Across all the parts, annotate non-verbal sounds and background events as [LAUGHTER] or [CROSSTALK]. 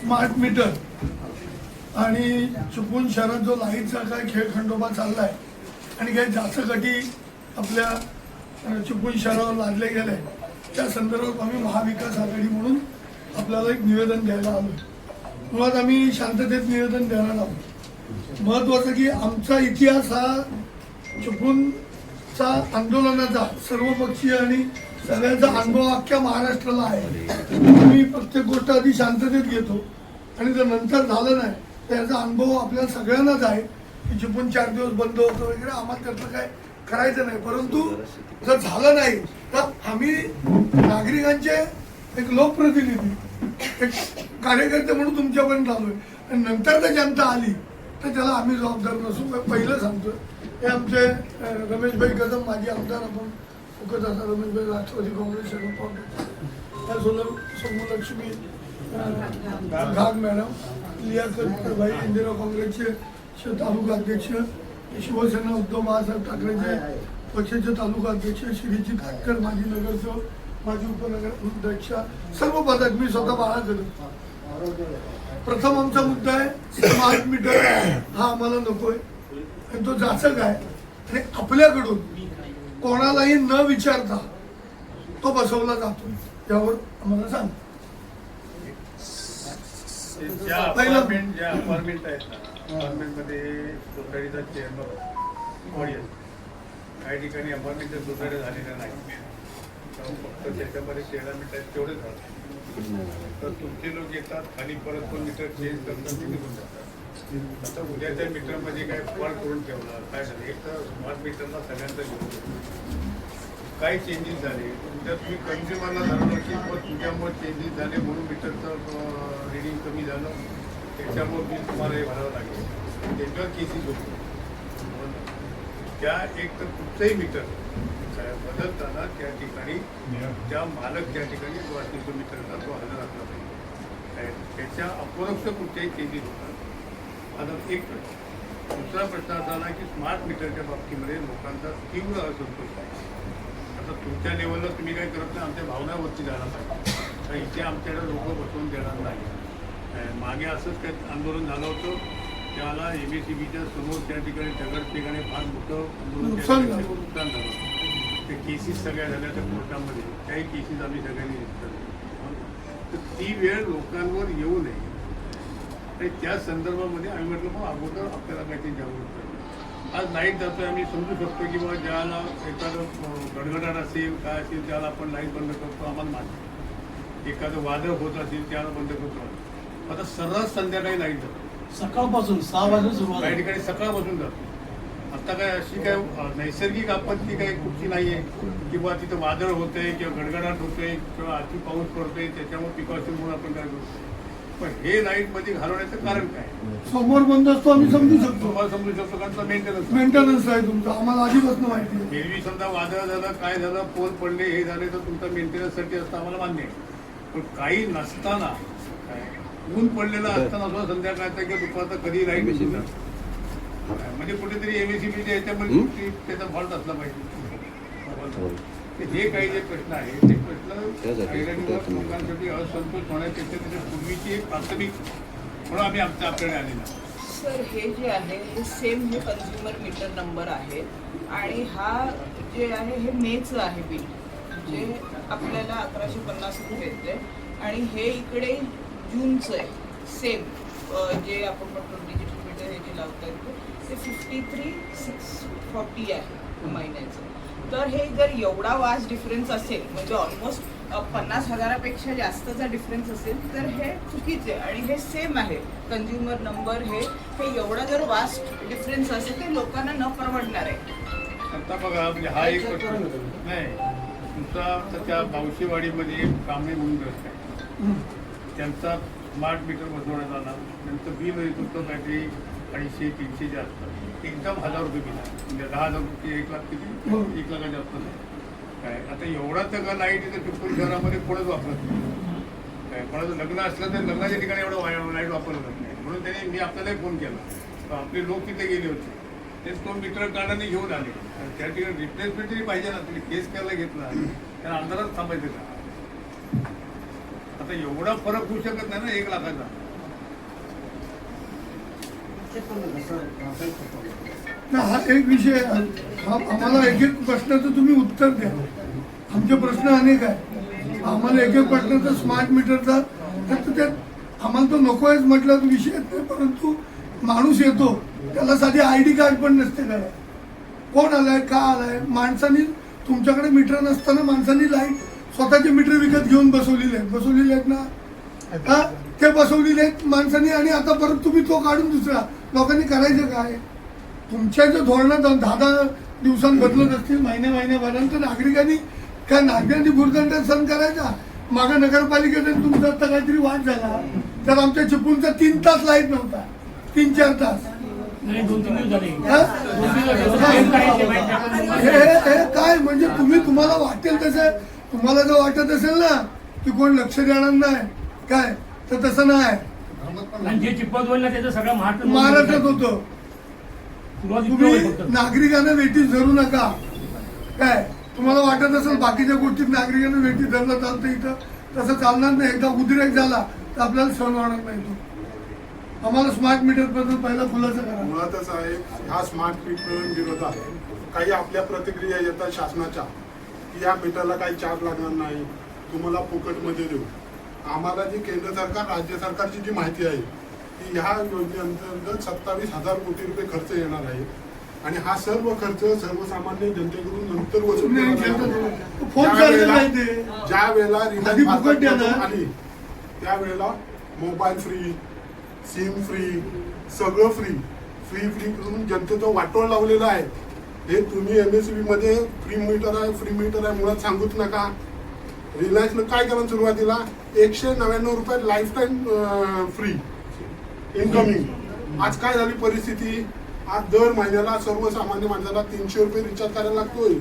Smart meter. आणि चुकून शहरात जो लाईटचा काय खेळ खंडोबा चाललाय आणि काही जास्त गटी आपल्या चुकून शहरावर लादले गेले त्या संदर्भात आम्ही महाविकास आघाडी म्हणून आपल्याला एक निवेदन द्यायला आलो मुळात आम्ही शांततेत निवेदन देणार आहोत. महत्वाचं की आमचा इतिहास हा चुकूनचा आंदोलनाचा सर्वपक्षीय आणि सगळ्यांचा अनुभव अख्ख्या महाराष्ट्राला आहे. आम्ही प्रत्येक गोष्ट आधी शांततेत घेतो. आणि जर नंतर झालं नाही तर याचा अनुभव आपल्या सगळ्यांनाच आहे. की जिपून चार दिवस बंद होतं वगैरे आम्हाला त्यातलं काय करायचं नाही. परंतु जर झालं नाही तर आम्ही नागरिकांचे एक लोकप्रतिनिधी एक कार्यकर्ते म्हणून तुमच्यापर्यंत आलोय आणि नंतर जर जनता आली तर त्याला आम्ही जबाबदार नसू. पहिलं सांगतो हे आमचे रमेशभाई कदम माजी आमदार आपण फुकत असा म्हणजे राष्ट्रवादी काँग्रेस शरद पवार त्या सोलर सोमलक्ष्मी घाग मॅडम लियाकत भाई इंदिरा काँग्रेसचे श- तालुका अध्यक्ष शिवसेना उद्धव बाळासाहेब ठाकरेचे पक्षाचे तालुका अध्यक्ष श्रीजी काटकर माजी नगरसेवक माजी उपनगर अध्यक्ष सर्व पदक मी स्वतः बाळा करत. प्रथम आमचा मुद्दा आहे स्मार्ट मीटर हा आम्हाला नकोय. आणि तो जाचक आहे. आणि आपल्याकडून कोणालाही न विचारता तो बसवला जातो. यावर आम्हाला सांग. ज्या अपार्टमेंट ज्या अपार्टमेंट आहेत ना अपार्टमेंटमध्ये सोसायटीचा चेअरमन बॉडी असते काही ठिकाणी अपार्टमेंटच्या सोसायटी झालेल्या नाही फक्त त्याच्यामध्ये तेरा मीटर आहेत तेवढेच राहतात तर तुमचे लोक येतात खाली परत पण मीटर चेंज करतात ते निघून जातात. आता उद्याच्या मीटरमध्ये काय फॉल्ट करून ठेवला काय झालं? एक तर स्मार्ट मीटरला सगळ्यांचा घेऊन काही चेंजेस झाले? उद्या तुम्ही कन्झ्युमरला धरलं की मग तुझ्यामुळे चेंजेस झाले म्हणून मीटरचं रिडिंग कमी झालं. त्याच्यामुळे बिल तुम्हाला हे भरावं लागेल. त्याच्यावर केसेस होतो. त्या एक तर कुठचंही मीटर बदलताना त्या ठिकाणी त्या मालक त्या ठिकाणी जो असेल तो मीटरचा तो हजर असला पाहिजे. त्याच्या अपरोक्ष कुठच्याही चेंजेस होतात. आता एक प्रश्न. दुसरा प्रश्न असा आला की स्मार्ट मीटरच्या बाबतीमध्ये लोकांचा तीव्र असंतोष आहे. आता तुमच्या लेवलला तुम्ही काय करत नाही आमच्या भावनावरती जायला पाहिजे. तर इथे आमच्याकडे लोक बसवून देणार नाही. मागे असंच काय आंदोलन झालं होतं. त्याला एम एस सी बीच्या समोर त्या ठिकाणी दगडफेकाने फार मोठं आंदोलन नुकसान झालं. ठिकाणी ते केसेस सगळ्या झाल्या त्या कोर्टामध्ये. त्याही केसेस आम्ही सगळ्यांनी तर ती वेळ लोकांवर येऊ नये. आणि त्या संदर्भामध्ये आम्ही म्हटलं मग अगोदर आपल्याला काहीतरी जागरूक करायचं आज लाइट जातोय आम्ही समजू शकतो की बाबा ज्याला एखादं गडगडाट असेल काय असेल त्याला आपण लाइट बंद करतो आम्हाला मान्य एखादं वादळ होत असेल त्याला बंद करतो आता सर्रास संध्याकाळी लाइट जातो. सकाळपासून सहा वाजून सुरुवात काही आहे. ठिकाणी सकाळपासून जातो. आता काय अशी काय नैसर्गिक आपत्ती काही कुठची नाही आहे किंवा तिथं वादळ होतंय किंवा गडगडाट होतोय किंवा अति पाऊस पडतोय त्याच्यामुळे पिकावशी म्हणून आपण काय करतो पण हे लाईटमध्ये घालवण्याचं कारण काय? समोर बंद असतो आम्ही समजू शकतो. तुम्हाला समजू शकतो कारण मेंटेनन्स मेंटेनन्स आहे. तुमचा. आम्हाला आधीपासून माहिती आहे. एरवी समजा वादळ झालं काय झालं पोल पडले हे झाले तर तुमचा मेंटेनन्ससाठी असतं आम्हाला मान्य आहे. पण काही नसताना काय, ऊन पडलेलं असताना सुद्धा संध्याकाळचा किंवा दुपारचा कधी लाइट जातं. म्हणजे कुठेतरी एमएससीबीच्या याच्यामध्ये त्याचा फॉल्ट असला पाहिजे. तर हे काही जे प्रश्न आहेत ते प्रश्न लोकांसाठी असंतोष होण्यापेक्षा त्याच्या पूर्वीची एक प्राथमिक म्हणून आम्ही आमच्या आपल्याकडे आलेलो. सर हे जे आहे हे सेम हे कन्झ्युमर मीटर नंबर आहे आणि हा जे आहे हे मेचं आहे बिल जे आपल्याला अकराशे पन्नास रुपये येते आणि हे इकडे जूनचं आहे सेम जे आपण म्हणतो डिजिटल मीटर हे जे लावता येतं ते फिफ्टी थ्री सिक्स फॉर्टी आहे महिन्याचं. तर हे जर एवढा वास्ट डिफरन्स असेल म्हणजे ऑलमोस्ट पन्नास हजारापेक्षा जास्तचा डिफरन्स असेल तर हे चुकीचे आणि हे सेम आहे. कन्झ्युमर नंबर हे हे एवढा जर वास्ट डिफरन्स असेल ते लोकांना न परवडणार आहे. आता बघा म्हणजे हा एक नाही तुमचा त्या बावशीवाडीमध्ये एक कामे म्हणून रस्ता आहे. त्यांचा स्मार्ट मीटर बसवण्यात आला. त्यांचं बिल होतं काहीतरी अडीचशे तीनशे जास्त एकदम हजार रुपये बिल म्हणजे दहा हजार रुपये एक लाख किती? हो. एक लाखाच्या जास्त काय? आता एवढा सगळं लाइट इथं शहरामध्ये कोणच वापरत नाही. काय? कोणाचं लग्न असलं तर लग्नाच्या ठिकाणी एवढं लाइट वापरलं जात नाही. म्हणून त्यांनी मी आपल्यालाही फोन केला. तर आपले लोक तिथे गेले होते. ते तो मित्र काढाने घेऊन आले. आणि त्या ठिकाणी रिप्लेसमेंट तरी पाहिजे ना. तुम्ही केस करायला घेतला. त्याला अंधारात थांबायचं का? आता एवढा फरक होऊ शकत नाही ना एक लाखाचा. ना हा एक विषय हा आम्हाला एक एक प्रश्नाचं तुम्ही उत्तर द्या. आमचे प्रश्न अनेक आहे आम्हाला एक एक प्रश्नाचं स्मार्ट मीटरचा तर आम्हाला तो नको आहेच म्हटलं तर विषय येत नाही परंतु माणूस येतो. त्याला साधी आय डी कार्ड पण नसते काय? कोण आलाय का आलाय? माणसानी तुमच्याकडे मीटर नसताना माणसांनी लाइट स्वतःचे मीटर विकत घेऊन बसवलेले आहेत. बसवलेले आहेत ना? हा ते बसवलेले आहेत माणसांनी आणि आता परत तुम्ही तो काढून दुसरा. लोकांनी करायचं काय? तुमच्या ज्या धोरणात दहा दहा दिवसांत बदलत असतील महिन्या महिन्याभरानंतर नागरिकांनी काय नागरिकांनी भूर्दंड सहन करायचा? मागं नगरपालिकेचा तुमचा आता काहीतरी वाद झाला. तर आमच्या चिपळूणचा तीन तास लाइट नव्हता. तीन चार तास. हे काय? म्हणजे तुम्ही तुम्हाला वाटेल तसं. तुम्हाला जर वाटत असेल ना की कोण लक्ष देणार नाही. काय? तर तसं नाही. जे चिप्पत होईल ना त्याचं सगळं महाराष्ट्र महाराष्ट्रात होतं. तुम्ही. नागरिकांना वेटीस धरू नका. काय? तुम्हाला वाटत असेल बाकीच्या गोष्टीत नागरिकांना वेटीस धरलं चालतं इथं? तसं चालणार नाही. एकदा उद्रेक झाला तर आपल्याला सहन होणार नाही तो. आम्हाला स्मार्ट मीटरबद्दल पहिला खुलासा करा. मुळातच आहे ह्या स्मार्ट मीटर विरोधात काही आपल्या प्रतिक्रिया येतात शासनाच्या की या मीटरला काही चार्ज लागणार नाही. तुम्हाला फुकटमध्ये देऊ. आम्हाला जी केंद्र सरकार राज्य सरकारची जी माहिती आहे की ह्या योजनेअंतर्गत सत्तावीस हजार कोटी रुपये खर्च येणार आहे. आणि हा सर्व खर्च सर्वसामान्य जनतेकडून नंतर वसूल ज्या वेळेला- रिलायन्स. आली त्यावेळेला मोबाईल फ्री सिम फ्री सगळं फ्री. फ्री फ्री करून जनतेचं वाटोळ लावलेलं आहे. हे तुम्ही एम एस बी मध्ये फ्री मीटर आहे फ्री मीटर आहे मुळात सांगूच नका. रिलायन्सनं काय करा सुरुवातीला? एकशे नव्याण्णव रुपये लाईफ टाईम फ्री इनकमिंग आज काय झाली परिस्थिती? आज दर महिन्याला सर्वसामान्य माणसाला तीनशे रुपये रिचार्ज करायला लागतोय.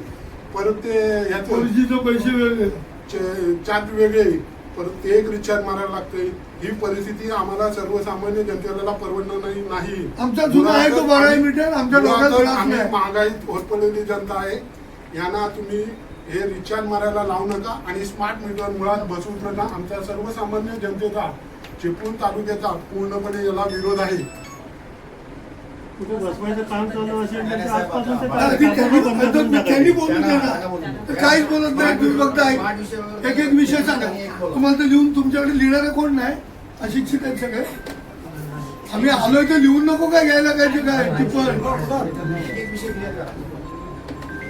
परत ते ह्याचं पैसे वेगळे. चार्ज वेगळे. परत एक रिचार्ज मारायला लागते ही परिस्थिती आम्हाला सर्वसामान्य जनतेला परवडणार नाही नाही. आमचा जुना आहे तो आम्ही- मीटर, आमच्या. महागाईत होत पडलेली जनता आहे. यांना तुम्ही हे रिचार्ज मारायला लावू नका आणि स्मार्ट मीटर मुळात बसवूच नका. आमच्या सर्वसामान्य जनतेचा चिपळूण तालुक्याचा पूर्णपणे याला विरोध आहे. त्यांनी काहीच बोलत नाही तुम्ही ऐक एक एक विषय सांगा. तुम्हाला तर लिहून तुमच्याकडे लिहिणारे कोण नाही? अशिक्षित आहेत सगळे. आम्ही आलोय तर लिहून नको काय घ्यायला काय ते काय? टिपण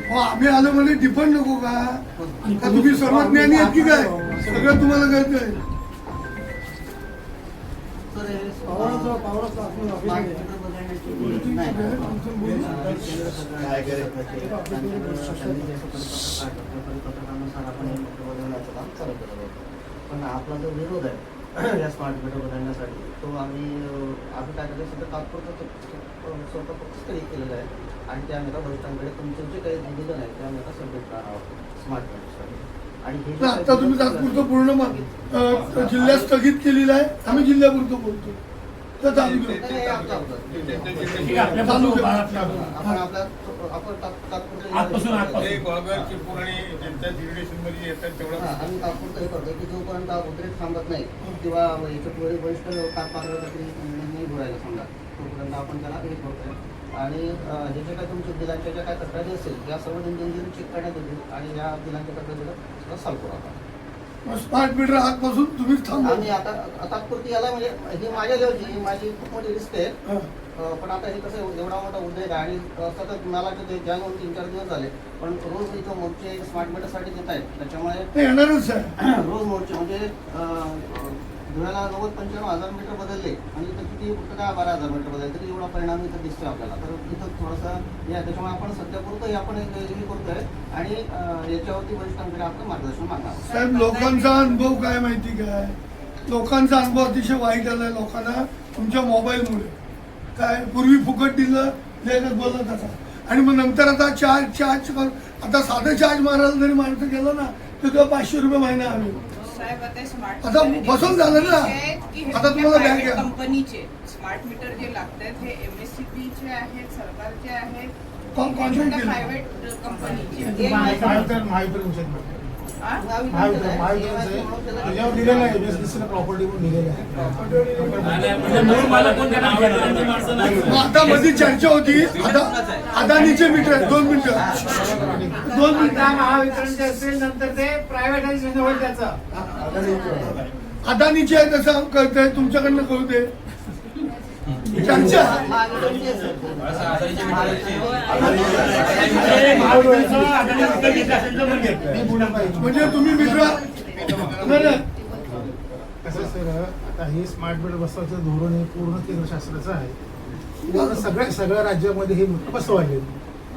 हो, आम्ही आलो म्हणजे टिपण नको का? का तुम्ही सर्वज्ञानी आहेत की काय? सगळं तुम्हाला कळतंय. पण आपला जो विरोध आहे या स्मार्ट मीटर बदलण्यासाठी तो आम्ही आम्ही काय केलं सध्या तात्पुरतं स्वतः फक्त केलेला आहे आणि ते आम्ही आता भविष्याकडे तुमचं जे काही निवेदन आहे ते आम्ही आता सबमिट करणार आहोत स्मार्ट मीटरसाठी आणि हे आता तुम्ही तात्पुरतं पूर्ण जिल्ह्यात स्थगित केलेलं आहे आम्ही जिल्ह्यापुरतं बोलतो. तर तात्पुरतं हा, तेवढं आम्ही तात्पुरतं हे करतो की जोपर्यंत उद्रेक थांबत नाही किंवा याच्यात वरी वरिष्ठ नाही भरायला समजा तोपर्यंत आपण त्याला हे करतोय. आणि हे जे काही तुमच्या बिलांच्या ज्या काही तक्रारी असेल या सर्व दिनदिन चेक करण्यात येतील आणि या बिलांच्या तक्रारीला सॉल्व्ह आपण. स्मार्ट मीटर आजपासून तुम्हीच आम्ही आता तात्पुरती याला म्हणजे ही माझ्या लेवलची ही माझी खूप मोठी रिस्क आहे. पण आता हे कसं एवढा मोठा उद्योग आहे आणि सतत मला ते ज्या दोन तीन चार दिवस झाले पण रोज इथं मोर्चे स्मार्ट मीटरसाठी देत आहेत. त्याच्यामुळे [CLEARS THROAT] रोज मोर्चे म्हणजे धुळ्याला नव्वद पंच्याण्णव हजार मीटर बदलले आणि इथं किती फक्त काय बारा हजार मीटर बदलले तरी एवढा परिणाम इथं दिसतोय आपल्याला. तर इथं थोडंसं या त्याच्यामुळे आपण सध्या पुरतं आपण हे करतोय आणि याच्यावरती वरिष्ठांकडे आपण मार्गदर्शन मागणार साहेब लोकांचा अनुभव काय माहिती काय? लोकांचा अनुभव अतिशय वाईट आलाय लोकांना तुमच्या मोबाईलमुळे. काय पूर्वी फुकट दिलं लेखक बोलत असा आणि मग नंतर आता चार्ज चार्ज आता साधं चार्ज मारायला जरी माणसं गेलं ना तर पाचशे रुपये महिना हवे. साहेब आता स्मार्ट आता बसून झालं ना. आता तुम्हाला बँक. कंपनीचे स्मार्ट मीटर जे लागतात हे एमएससीबी चे आहेत सरकारचे आहेत? प्रायव्हेट कंपनीचे महावितरण त्याच्यावर दिलेलं आहे एमएसडीसीला दिलेलं आहे मूळ मालक कोण त्यांना नाही. आता मध्ये चर्चा होती अदानीचे मीटर दोन मिनिटं दोन मिनिटं महावितरणचे असेल नंतर ते प्रायव्हेटायझेशन होईल त्याचं अदानीचे आहे तसं कळतंय तुमच्याकडनं कळू दे म्हणजे तुम्ही मित्र. कसं सर आता हे स्मार्ट मीटर बसवायचं धोरण हे पूर्ण केंद्र शासनाचं आहे सगळ्या सगळ्या राज्यामध्ये हे मीटर बसवायले.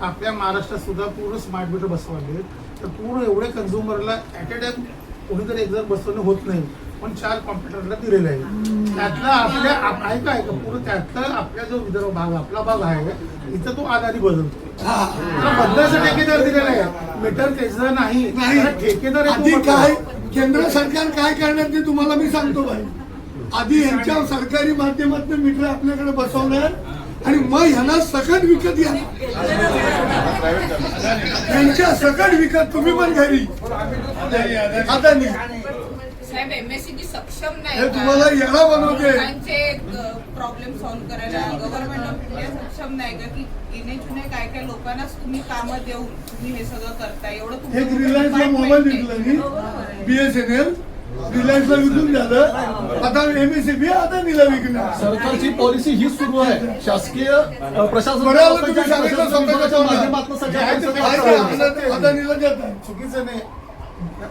आपल्या महाराष्ट्रात सुद्धा पूर्ण स्मार्ट मीटर बसवायले. तर पूर्ण एवढे कन्झ्युमरला ॲट अ टाइम कोणीतरी एक जर बसवणं होत नाही पण चार कॉम्प्युटरला दिलेलं आहे. त्यातला आपल्या आप- ऐका ऐका पूर्ण त्यातला आपला जो विदर्भ भाग आपला भाग आहे इथं तो आधारी बदलतो त्याला बदलायचं ठेकेदार दिलेला आहे. मीटर त्याचं नाही. ठेकेदार आधी. काय केंद्र सरकार काय करणार ते तुम्हाला मी सांगतो भाई. आधी यांच्या सरकारी माध्यमातून मीटर आपल्याकडे बसवणार आणि मग ह्यांना सकट विकत घ्या. यांच्या सकट विकत तुम्ही पण घरी. आता नाही. साहेब एमएससीबी सक्षम हे नाही तुम्हाला येणा बनवते. प्रॉब्लेम सॉल्व्ह करायला गव्हर्नमेंट ऑफ इंडिया सक्षम नाही का? की जुने काय काय लोकांनाच तुम्ही कामं देऊन तुम्ही हे सगळं करताय. एवढं एक कुठलं रिलायन्सला मोबाईल. विकला मी. हो. बीएसएनएल रिलायन्सला विकून झालं. आता एमएससीबी आता नीला विकणार. सरकारची पॉलिसी हीच सुरू आहे. शासकीय प्रशासन. माध्यमातून चुकीचं नाही.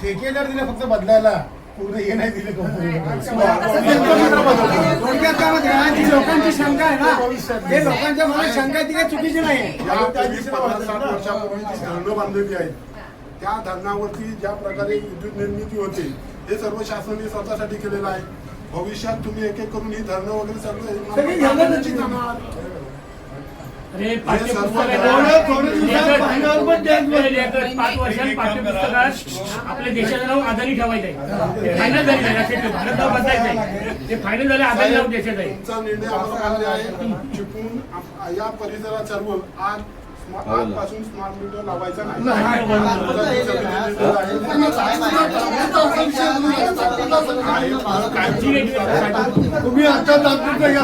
ठेकेदार दिले फक्त बदलायला. पूर्ण हे नाही दिले थोडक्यात काय माहिती आहे, जी लोकांची शंका आहे ना? ते लोकांच्या मनात शंका आहे ती काही चुकीची नाही या पूर्वी पन्नास साठ वर्षापूर्वी जी धरणं बांधलेली आहेत त्या धरणावरती ज्या प्रकारे विद्युत निर्मिती होते हे सर्व शासनाने स्वतःसाठी केलेलं आहे. भविष्यात तुम्ही एक एक करून ही धरणं वगैरे सर्व सगळी. अरे. हे आपल्या देशाचं नाव ठेवायचं आहे. ते फायनल झाले आहे. लक्षात ठेव. भारत नाव बदलायचं आहे. ते फायनल झालं आदानी नाव देशाचं आहे. तुमचा निर्णय आहे. या परिसरात सर्व आज स्मा- आजपासून स्मार्ट मीटर लावायचा नाही. तुम्ही आता तात्पुरतं गेला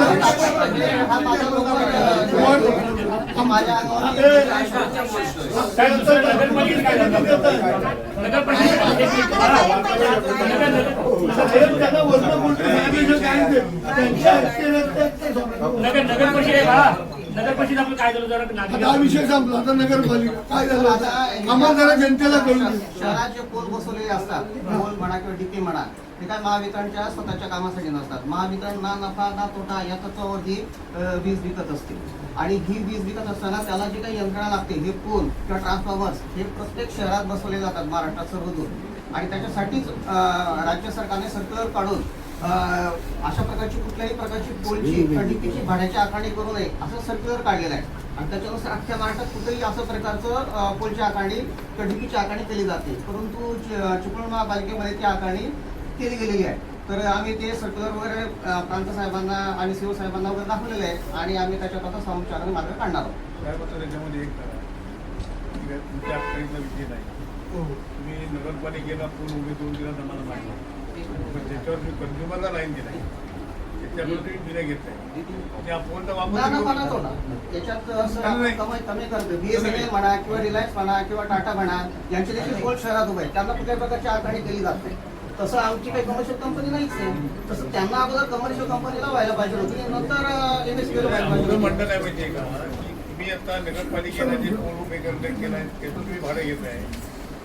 नगर- नगर- परिषद नगर परिषद काय झालं जरा हा विषय संपला. आता नगरपालिका काय झालं? आता आम्हाला जरा जनतेला कळून शहराचे पोल बसवलेले असतात पोल म्हणा किंवा डीपी म्हणा ते काय महावितरणच्या स्वतःच्या कामासाठी नसतात. महावितरण ना नफा ना तोटा या तत्वावरती वीज विकत असते. आणि ही वीज विकत असताना त्याला जी काही यंत्रणा लागते हे पोल किंवा ट्रान्सफॉर्मर्स हे प्रत्येक शहरात बसवले जातात महाराष्ट्रात सर्वदूर आणि त्याच्यासाठीच राज्य सरकारने सर्क्युलर काढून अशा प्रकारची कुठल्याही प्रकारची पोलची डीपीची भाड्याची आकारणी करू नये असं सर्क्युलर काढलेलं आहे. आणि त्याच्यानुसार अख्ख्या महाराष्ट्रात कुठेही असं प्रकारचं पोलची आकारणी डीपीची आकारणी केली जाते. परंतु चिपळूण महापालिकेमध्ये ती आकारणी केली गेलेली आहे. तर आम्ही ते सर्क्युलर वगैरे प्रांत साहेबांना आणि सीओ साहेबांना वगैरे दाखवलेले आहे आणि आम्ही त्याच्यात आता सामुचाराने मार्ग काढणार आहोत. त्याच्यामध्ये एक विषय नाही तुम्ही नगरपालिकेला उभे दिला पण त्याच्यावर तुम्ही कंझ्युमरला लाईन दिलाय त्याच्यावर तुम्ही निर्णय घेतलाय. त्या फोनचा ना. वापर ना तुम्ही म्हणा. त्याच्यात कमी करतो. बीएसएनएल किंवा रिलायन्स म्हणा किंवा टाटा म्हणा यांचे देखील शहरात उभे आहेत. त्यांना कुठल्याही प्रकारची आकारणी केली जात तसं आमची काही कमर्शियल कंपनी नाहीच आहे तसं त्यांना अगोदर कमर्शियल कंपनीला व्हायला पाहिजे होती नंतर एमएसपीला व्हायला पाहिजे तुझं होती. म्हणणं काय माहितीये का की तुम्ही आता नगरपालिकेला जे पोल उभे करण्यात केलाय त्याचं तुम्ही भाडं घेताय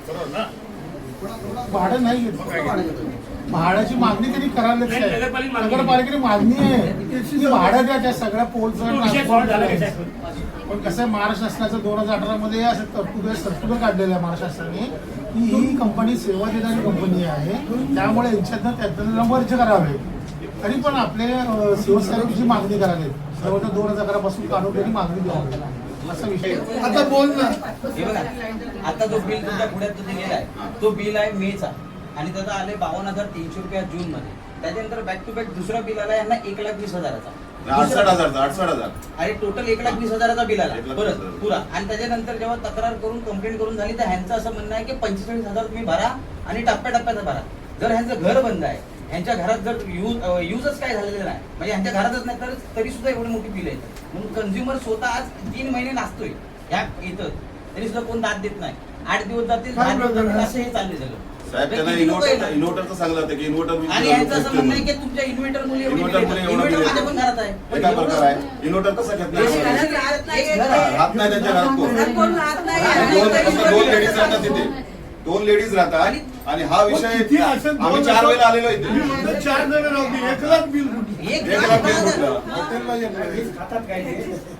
बरोबर ना भाडं नाही घेत भाडं घेतो मी. भाड्याची मागणी त्यांनी आहे नगरपालिका मागणी. नगरपालिकेने मागणी आहे की भाडं द्या त्या सगळ्या पोलचं. आहे. पण कसं आहे महाराष्ट्र शासनाचं दोन हजार अठरा मध्ये असं तरतुद तरतुद काढलेलं आहे महाराष्ट्र शासनाने की ही कंपनी सेवा देणारी कंपनी आहे. त्यामुळे यांच्यातनं त्यातनं मर्ज करावे. तरी पण आपले शिवसेनेची मागणी करावी जवळजवळ दोन हजार अकरापासून काढून त्यांनी मागणी द्यावी असा विषय. आता बोल ना. हे बघा आता जो बिल तुमच्या पुढ्यात तो दिलेला आहे तो बिल आहे मेचा. आणि त्याचा आले बावन्न हजार तीनशे रुपया जून मध्ये त्याच्यानंतर बॅक टू बॅक दुसरा बिल आला यांना एक लाख वीस हजाराचा. अडसठ हजार अडसठ हजार. आणि टोटल एक लाख वीस हजाराचा बिल आला. परत. पुरा. आणि त्याच्यानंतर जेव्हा तक्रार करून कंप्लेंट करून झाली तर ह्यांचं असं म्हणणं आहे की पंचेचाळीस हजार तुम्ही भरा आणि टप्प्याटप्प्यानं भरा. जर ह्यांचं घर बंद आहे ह्यांच्या घरात जर यूज यूजच काय झालेलं नाही म्हणजे ह्यांच्या घरातच नाही तर तरी सुद्धा एवढी मोठी बिल आहे. म्हणून कंझ्युमर स्वतः आज तीन महिने नाचतोय ह्या इथं. तरी सुद्धा कोण दाद देत नाही. आठ दिवस जातील असं हे चाललंय सगळं साहेब त्यांना इन्व्हर्टर? इन्व्हर्टरचं सांगलं होतं की इन्व्हर्टर आणि ह्यांचं असं म्हणणं आहे की तुमच्या इन्व्हर्टर मुळे एवढी इन्व्हर्टर मुळे एवढं इन्व्हर्टर बिल माझ्या पण घरात आहे. हे काय प्रकार आहे. इन्व्हर्टर कसं घेत नाही. राहत नाही त्यांच्या घरात कोण? दोन लेडीज राहतात तिथे. दोन लेडीज राहतात. आणि हा विषय किती असेल दोन आम्ही चार वेळेला आलेलो इथे. चार जण राहू दे. एक लाख बिल कुठे एक एक लाख बिल. कुठलं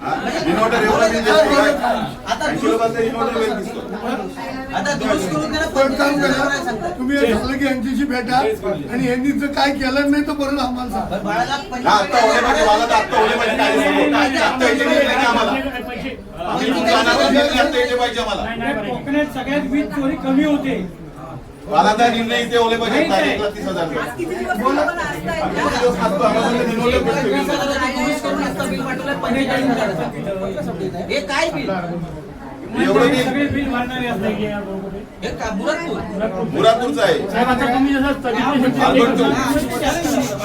हा? इन्व्हर्टर एवढा बिल दिसतो आता ऐंशी रुपयाचा इन्व्हर्टर बिल दिसतो. पण काम करा. तुम्ही झालं की यांच्याशी भेटा आणि यांनी जर काय केलं नाही तर परत आम्हाला हा. कोकणात सगळ्यात वीज चोरी कमी होते. मला त्या निर्णय इथे ओले पाहिजे तीस हजार. हे काय बिल? एवढं बिल सगळे बिल भरणारे असतात की या बरोबर. हे का मुरादपूर? मुरादपूरचं आहे. साहेब आता तुम्ही जसं स्थगिती शब्द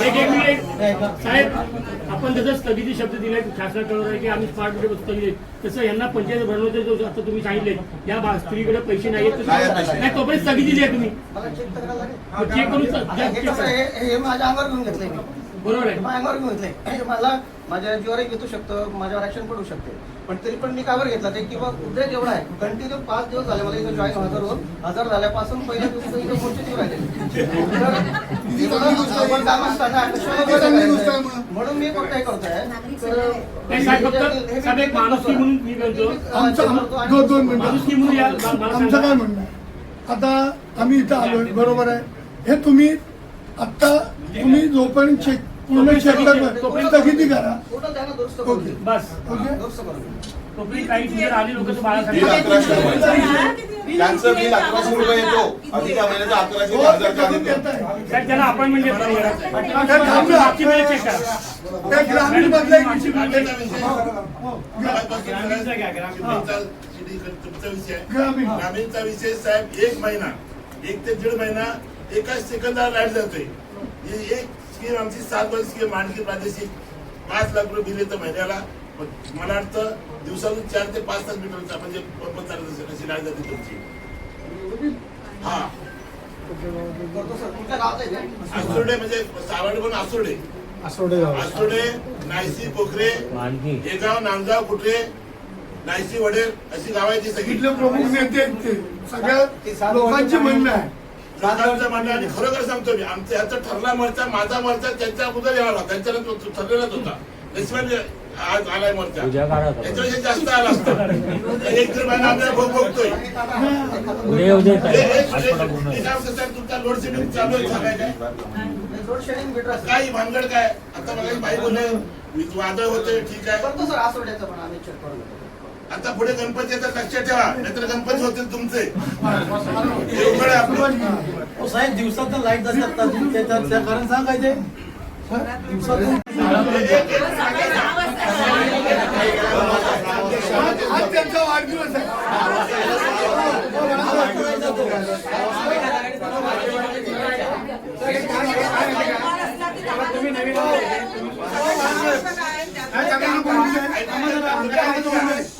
एक एक मिनिट साहेब आपण जसं स्थगिती शब्द दिलाय शासनाकडे आहे की आम्ही स्मार्ट मीटर बसतो दिले तसं यांना पंचायत भरवते जो आता तुम्ही सांगितले या बा- स्त्रीकडे पैसे नाही आहेत नाही आहेत पैसे. नाही तोपर्यंत स्थगिती दिली आहे तुम्ही. मला चेक तर करायला लागेल. चेक करून स- हे कसं करा. हे माझ्या अंगावर घेऊन घेतलंय मी. बरोबर आहे. माझ्या अंगावर घेऊन घेतलंय. हे मला माझ्या जीवावर येतो शकतं माझ्यावर ऍक्शन पडू शकते. पण तरी पण मी कावर घेतला ते? किंवा उद्रेक एवढा आहे कंटिन्यू पाच दिवस झाले मला इथं जॉईन हजर होऊन हजर झाल्यापासून पहिल्या दिवशी इथं मोर्चे देऊ राहिले. म्हणून मी फक्त हे करतोय आमचं. काय म्हणणं आता आम्ही इथं आलोय बरोबर आहे. हे तुम्ही आत्ता तुम्ही जोपर्यंत चेक पूर्ण स्थगिती करा? ओके. बस. ओके. काही आली लोक त्यांचं बिल अकराशे रुपये येतो. महिन्याचं अकराशे त्याला अपॉइंटमेंट ग्रामीण ग्रामीणचा विषय साहेब एक महिना. एक ते दीड महिना एकाच सेकंदाला लाइट जातोय. ही एक स्कीम आमची सात वर्ष स्कीम मांडकी प्रादेशिक पाच लाख रुपये बिल येतं महिन्याला. पण मला वाटतं दिवसातून चार ते पाच तास मीटरचा म्हणजे पंप चालत असेल अशी लाइट जाते तुमची. हा? आसुर्डे म्हणजे सावड पण आसुर्डे. गाव. आसुर्डे नायसी पोखरे हेगाव नांदगाव कुठे? नायसी वडेर अशी गाव आहे ती सगळी. प्रमुख नेते सगळ्या लोकांची म्हणणं आहे. म्हणणं आणि खरोखर सांगतो मी आमच्या ह्याचा ठरला मोर्चा माझा मोर्चा त्यांच्या अगोदर यावा त्यांच्या ठरलेलाच होता. आज आलाय मोर्चा. याच्यापेक्षा जास्त आला असता. एक महिना आम्ही भोग आहे, तुमचा लोड शेडिंग चालू आहे सांगाय काय. काय भानगड काय? आता मला बाई बोलले वादळ होते ठीक आहे. आता पुढे गणपती येतात लक्षात ठेवा नाहीतर गणपती होतील तुमचे हे साहेब दिवसात लाइट जातात त्या कारण सांगायचे आज त्यांचा वाढदिवस आहे सगळ्यांना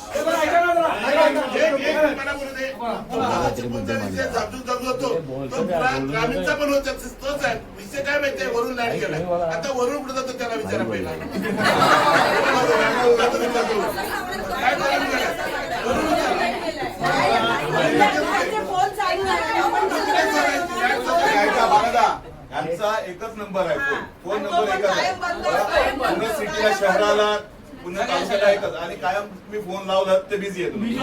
ग्रामीणचा पण होता तोच आहे विषय काय माहितीये वरून लाइट गेलाय आता वरून कुठे जातो त्याला विचारा पहिला काय एकच नंबर आहे हा. फोन नंबर एकच आहे सिटीला शहराला पुन्हा तालुक्याला एकच आणि कायम तुम्ही फोन लावलात ते बिझी येतो बिझी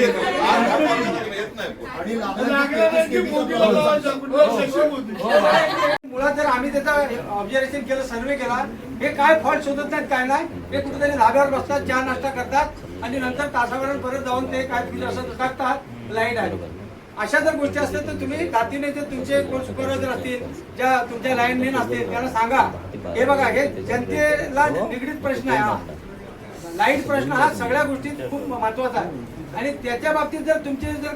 येतो आज आपण येत नाही. phone. आणि. मुळात जर आम्ही त्याचा ऑब्झर्वेशन केलं सर्वे केला हे काय फॉल्ट शोधत नाहीत काय नाही. हे कुठेतरी धाब्यावर बसतात चहा नाश्ता करतात आणि नंतर तासाभरात परत जाऊन ते काय फील असं टाकतात. लाइट आहे. अशा जर गोष्टी असतील तर तुम्ही जातीने ते तुमचे कोण सुपरवायझर असतील ज्या तुमच्या लाईन असतील त्यांना सांगा. हे बघा हे जनतेला निगडीत प्रश्न आहे हा. लाइट प्रश्न हा सगळ्या गोष्टीत खूप महत्त्वाचा आहे. आणि त्याच्या बाबतीत जर तुमचे जर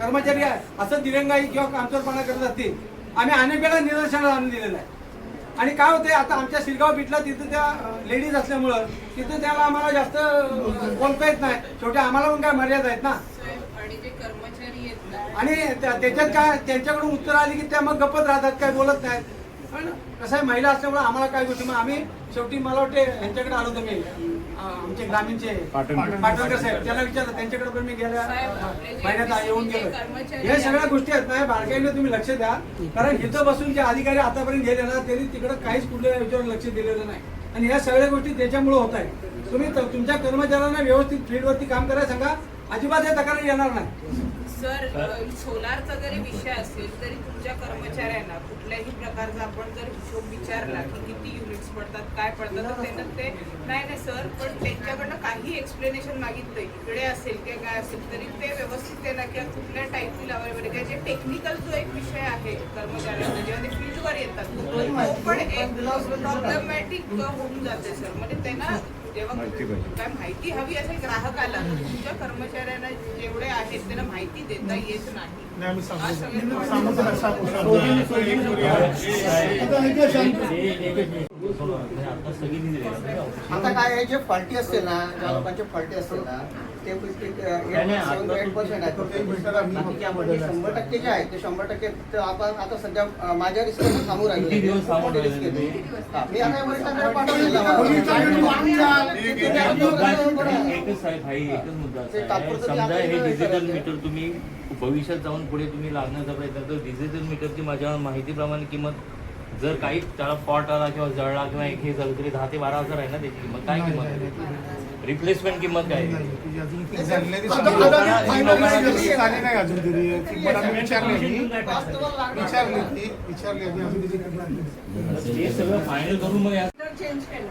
कर्मचारी असं दिरंगाई किंवा कामचोरपणा करत असतील आम्ही अनेक वेळा निदर्शनाला आणून दिलेलं आहे. आणि काय होते आता आमच्या शिरगाव बीटला तिथं त्या लेडीज असल्यामुळं तिथं त्याला आम्हाला जास्त बोलता येत नाही. शेवटी आम्हाला पण काय मर्यादा आहेत ना आणि जे कर्मचारी आहेत ना आणि त्या- त्याच्यात काय त्यांच्याकडून उत्तर आली की त्या मग गप्पत राहतात काय बोलत नाहीत पण कसं आहे महिला असल्यामुळे आम्हाला काय गोष्टी मग आम्ही शेवटी मला वाटते यांच्याकडे आलो होतो मी आमचे ग्रामीणचे पाटणकर साहेब. त्याला विचारलं त्यांच्याकडे पण मी गेल्या महिन्यात येऊन गेलो. हे सगळ्या गोष्टी आहेत ना बारकाईने तुम्ही लक्ष द्या. कारण इथं बसून जे अधिकारी आतापर्यंत गेले ना त्यांनी तिकडे काहीच कुठल्या याच्यावर लक्ष दिलेलं नाही. आणि ह्या सगळ्या गोष्टी त्याच्यामुळे होत आहे तुम्ही तुमच्या कर्मचाऱ्यांना व्यवस्थित फील्डवरती काम करायला सांगा. अजिबात हे तक्रार येणार नाही. सर सोलारचा जरी विषय असेल तरी तुमच्या कर्मचाऱ्यांना कुठल्याही प्रकारचा आपण जर हिशोब विचारला की किती युनिट्स पडतात काय पडतात तर त्यांना ते नाही नाही सर पण त्यांच्याकडनं काही एक्सप्लेनेशन मागितलं इकडे असेल किंवा काय असेल तरी ते व्यवस्थित त्यांना किंवा कुठल्या टाईपची लावायला किंवा जे टेक्निकल जो एक विषय आहे कर्मचाऱ्यांचा जेव्हा ते फील्डवर येतात तो पण एक प्रॉब्लेमॅटिक होऊन जाते सर. म्हणजे त्यांना जेव्हा काय माहिती हवी असेल ग्राहकाला तर तुमच्या कर्मचाऱ्यांना जेवढे आहेत त्यांना माहिती देता येत नाही नाही, आम्ही हा सांगू सगळ्यात सांगू मोठा सांगू सांगू आता ऐका शांत. आता काय आहे जे फॉल्टी असतील ना ज्या लोकांचे फॉल्टी असतील ना ते शंभर टक्के जे आहे. ते शंभर टक्के आपण आता सध्या माझ्या थांबू राहिले मी आता वरिष्ठांकडे पाठवलेलं डिजिटल. मीटर तुम्ही भविष्यात जाऊन पुढे तुम्ही लागण्याचा प्रयत्न तर डिजिटल मीटरची माझ्या माहितीप्रमाणे किंमत जर काही त्याला फॉल्ट आला किंवा जळला किंवा एक हे झालं तरी दहा ते बारा हजार आहे ना त्याची किंमत. काय किंमत आहे? रिप्लेसमेंट किंमत काय? आहे? सगळी फायनल करून मग या. चेंज केलं.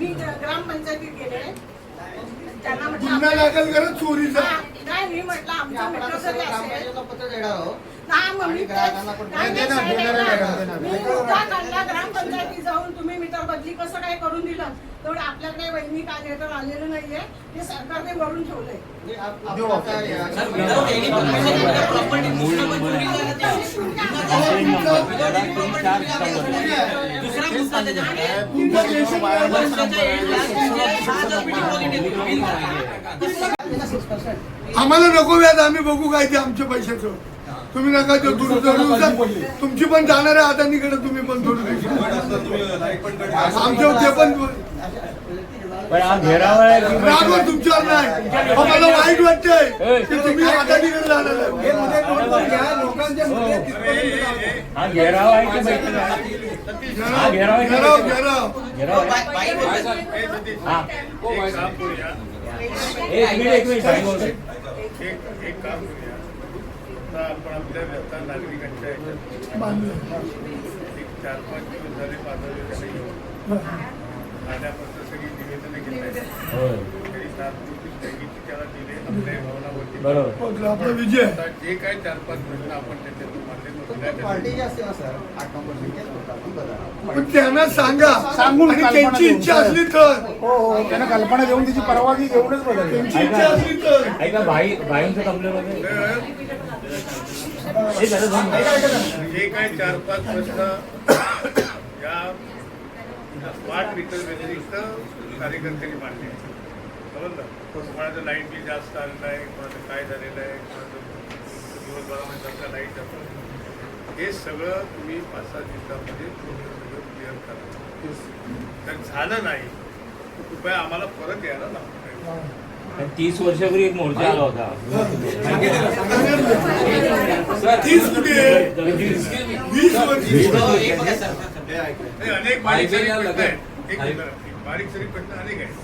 मी ग्रामपंचायतीत गेले. त्यांना म्हटलं चोरीचा. हा, नाही मी म्हटलं आमचं मेट्रो जरी असेल ग्रामपंचायतीला पत्र देणार आहोत नाही मग मी आणि ग्राहकांना पण- नाही, देणार, नाही, देणार, नाही, देणार, देणार. मी मुद्दा काढला ग्रामपंचायतीत जाऊन तुम्ही मीटर बदली कसं काय करून दिलं? तेवढं आपल्याकडे वैनी काय लेटर आलेलं नाहीये. ते सरकारने वरून ठेवलंय. आप- आपण आता या- सर, without any permission, आपल्या property दुसऱ्या मंजुरी झाल्या त्या. दुसरा मुद्दा त्याच्यामध्ये. तुमचं रेशन कार्ड वर्षाच्या एंडला तुमचे दहा हजार बिल quality बिल भरायचे. 6% आम्हाला नको व्याज आम्ही बघू काय ते आमच्या पैशाचं तुम्ही नका ते दुरुस्त तुमची पण जाणार आहे अदानीकडे तुम्ही पण थोडं आमच्या ते पण पण हा घेरावा आहे की रागव तुमच्यावर नाही. आम्हाला वाईट वाटतंय की तुम्ही अदानीकडे जाणार आहे. हे. हा. घेरावा? हा घेराव घेराव. हा. एक मिनिट एक मिनिट. एक एक काम करूया. आता आपण आपल्या व्यथा नागरिकांच्या. एक चार पाच दिवस झाले त्याला येऊन. आल्यापासून सगळी निवेदनं घेतली. तरी तात्पुरती स्थगिती त्याला दिली आपल्या भवनावरती बरोबर. आपला विजय. जे काही चार पाच प्रश्न आपण त्याच्यातून बघा त्यांना सांगा. सांगून त्यांची. इच्छा असली तर. हो हो त्यांना कल्पना देऊन तिची परवानगी घेऊनच बदल त्यांची इच्छा असली तर. ऐका भाई भाईंचं हे दोन जे काही चार पाच प्रश्न या स्मार्ट मीटर व्यतिरिक्त कार्यकर्त्यांनी मांडले. समजलं? कोणाचं लाइट बिल जास्त आलेलं आहे कोणाचं काय झालेलं आहे कोणाचं दिवसभरामध्ये समजा लाइट जातं हे सगळं तुम्ही पाच सात दिवसामध्ये सगळं क्लिअर करा. तर झालं नाही तर कृपया आम्हाला परत यायला लागतं तीस वर्षापूर्वी एक मोर्चा आला होता. तीस कुठे? आहे? वीस वर्ष. हे अनेक बारीक हायवेला प्रश्न अनेक आहेत.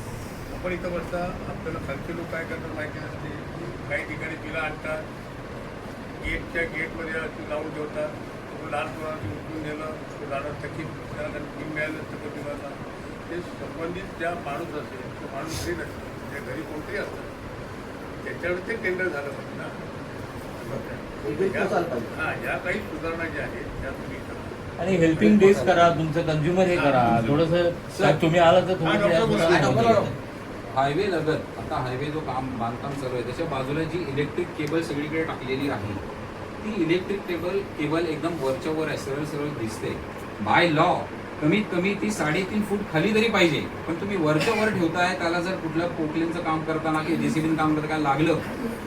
आपण इथं बसता आपल्याला खालचे लोक काय करतात माहिती नसते. काही ठिकाणी तिला आणतात. गेटच्या गेटमध्ये लावून ठेवतात. तो लहान मुलांनी उचलून नेलं तो लहान थकीत त्याला मिळालं प्रतिभाला ते संबंधित ज्या माणूस असेल तो माणूस घरी नसतो. घरी कोणतरी असतं. त्याच्यावर ते टेंडर झालं पाहिजे ना. या- हा या काही सुधारणा ज्या आहेत त्या तुम्ही करा. आणि हेल्पिंग डेज करा तुमचं कंझ्युमर हे करा. थोडस तुम्ही आला. तर. थोडं हायवे लगत. आता हायवे जो काम बांधकाम चालू आहे त्याच्या बाजूला जी इलेक्ट्रिक केबल सगळीकडे टाकलेली आहे ती इलेक्ट्रिक केबल केबल एकदम वरच्या वर आहे सरळ सरळ दिसते. बाय लॉ कमीत कमी ती साडेतीन फूट खाली तरी पाहिजे. पण तुम्ही वरच्या वर ठेवताय त्याला जर कुठलं पोकलेनचं काम करताना किंवा जेसीबीन काम करताना काय लागलं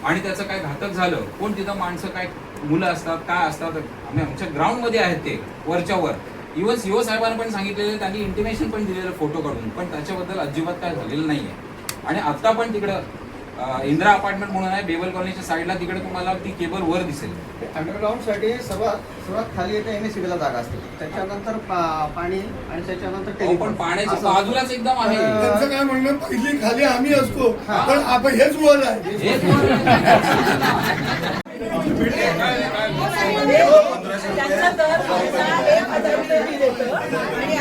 आणि त्याचं काय घातक झालं कोण तिथं माणसं काय मुलं असतात काय असतात आम्ही आमच्या ग्राउंडमध्ये आहेत ते वरच्या वर. इवन सीओ साहेबांना पण सांगितलेलं त्यांनी इंटिमेशन पण दिलेलं फोटो काढून पण त्याच्याबद्दल अजिबात काय झालेलं नाहीये. आणि आता पण तिकडं इंदिरा अपार्टमेंट म्हणून आहे बेबल कॉलनीच्या साईडला तिकडे तुम्हाला ती केबल वर दिसेल. अंडरग्राऊंडसाठी सर्वात सर्वात खाली येते एमएससीबी ला जागा असते. त्याच्यानंतर पा- पाणी आणि त्याच्यानंतर अहो, टेलिफोन. पण पाण्याच्या असं- बाजूलाच एकदम आहे. त्यांचं काय म्हणणं पहिली खाली आम्ही असतो पण आपण हेच वर आहे. त्यांचा दर आता एक हजार रुपये बिल येतं आणि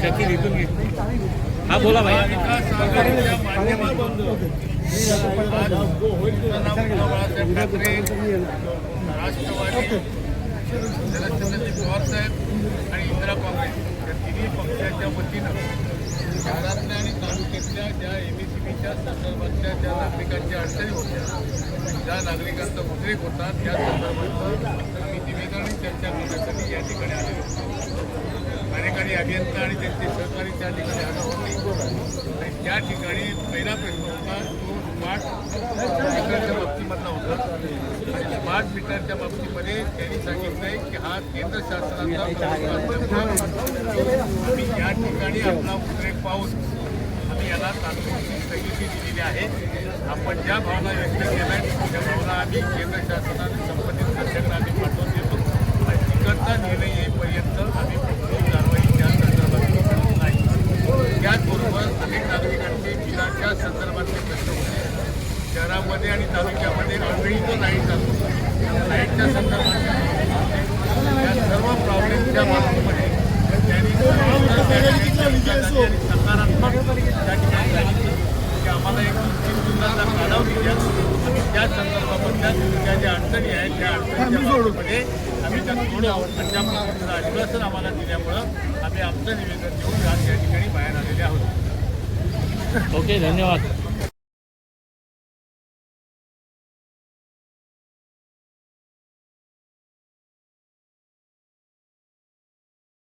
शकील इथून हा बोला भाई महाविकास आघाडीच्या माध्यमातून आज बाळासाहेब ठाकरे राष्ट्रवादी शरदचंद्रजी पवार साहेब आणि इंदिरा काँग्रेस या तिन्ही पक्षाच्या वतीनं शहरातल्या आणि तालुक्यातल्या ज्या एम एस सी बीच्या संदर्भातल्या ज्या नागरिकांच्या अडचणी होत्या ज्या नागरिकांचा उद्रेक होता त्या संदर्भात मी निवेदन आणि चर्चा करण्यासाठी या ठिकाणी आलेलो कार्यकारी अभियंता आणि त्यांचे सहकारी त्या ठिकाणी हजर होते. आणि त्या ठिकाणी पहिला प्रश्न होता तो स्मार्ट मीटरच्या बाबतीमधला होता. आणि स्मार्ट मीटरच्या बाबतीमध्ये त्यांनी सांगितलं आहे की हा केंद्र शासनाचा आम्ही या ठिकाणी आपला उद्रेक पाहून आम्ही याला तात्पुरती स्थगिती दिलेली आहे. आपण ज्या भावना व्यक्त केल्या आहेत त्या भावना आम्ही केंद्र शासनाने संबंधित खात्यांना आम्ही पाठवून देतो. आणि तिकडचा निर्णय येईपर्यंत आम्ही कुठलीही कारवाई त्या संदर्भात करत नाही त्याचबरोबर अनेक नागरिकांचे बिलाच्या संदर्भातले प्रश्न होते. शहरामध्ये आणि तालुक्यामध्ये ऑलरेडी तो लाइट चालतो. लाईटच्या संदर्भात या सर्व प्रॉब्लेमच्या बाबतीमध्ये त्यांनी सकारात्मक त्या ठिकाणी सांगितलं की आम्हाला एक तीन दिवसाचा कालावधी द्या त्या संदर्भामधल्या त्या ज्या अडचणी आहेत त्या अडचणीच्या बाबतीमध्ये आम्ही त्या सोडवू आणि त्या आश्वासन आम्हाला दिल्यामुळं. आम्ही आमचं निवेदन देऊन आज या ठिकाणी बाहेर आलेले आहोत. ओके धन्यवाद.